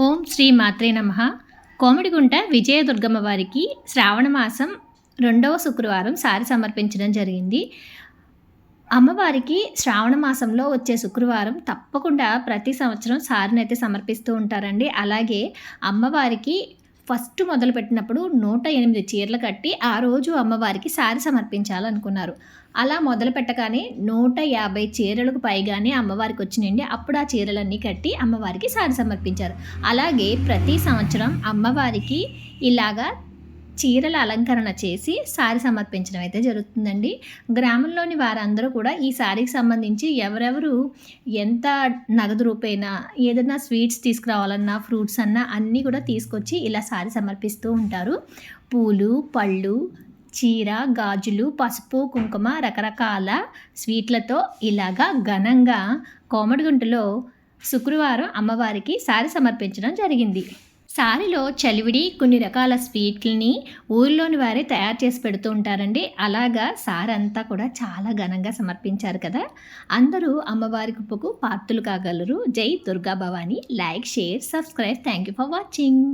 ఓం శ్రీ మాత్రే నమ. కోమిడిగుంట విజయదుర్గమ్మ వారికి శ్రావణ మాసం రెండవ శుక్రవారం సారి సమర్పించడం జరిగింది. అమ్మవారికి శ్రావణ మాసంలో వచ్చే శుక్రవారం తప్పకుండా ప్రతి సంవత్సరం సారిని అయితే సమర్పిస్తూ ఉంటారండి. అలాగే అమ్మవారికి ఫస్ట్ మొదలుపెట్టినప్పుడు నూట ఎనిమిది చీరలు కట్టి ఆ రోజు అమ్మవారికి సారి సమర్పించాలనుకున్నారు. అలా మొదలు పెట్టగానే నూట యాభై చీరలకు పైగానే అమ్మవారికి వచ్చినాయండి అప్పుడు ఆ చీరలన్నీ కట్టి అమ్మవారికి సారి సమర్పించారు. అలాగే ప్రతి సంవత్సరం అమ్మవారికి ఇలాగా చీరల అలంకరణ చేసి సారీ సమర్పించడం అయితే జరుగుతుందండి. గ్రామంలోని వారందరూ కూడా ఈ సారీకి సంబంధించి ఎవరెవరు ఎంత నగదు రూపైనా ఏదైనా స్వీట్స్ తీసుకురావాలన్నా ఫ్రూట్స్ అన్నా అన్నీ కూడా తీసుకొచ్చి ఇలా సారీ సమర్పిస్తూ ఉంటారు. పూలు పళ్ళు చీర గాజులు పసుపు కుంకుమ రకరకాల స్వీట్లతో ఇలాగా ఘనంగా కోమడిగుంటలో శుక్రవారం అమ్మవారికి సారీ సమర్పించడం జరిగింది. సారిలో చలివిడి కొన్ని రకాల స్వీట్లని ఊరిలోని వారే తయారు చేసి పెడుతూ ఉంటారండి. అలాగా సారి అంతా కూడా చాలా ఘనంగా సమర్పించారు కదా. అందరూ అమ్మవారి కుప్పకు పాత్రలు కాగలరు. జై Durga Bhavani. Like share subscribe. Thank you for watching.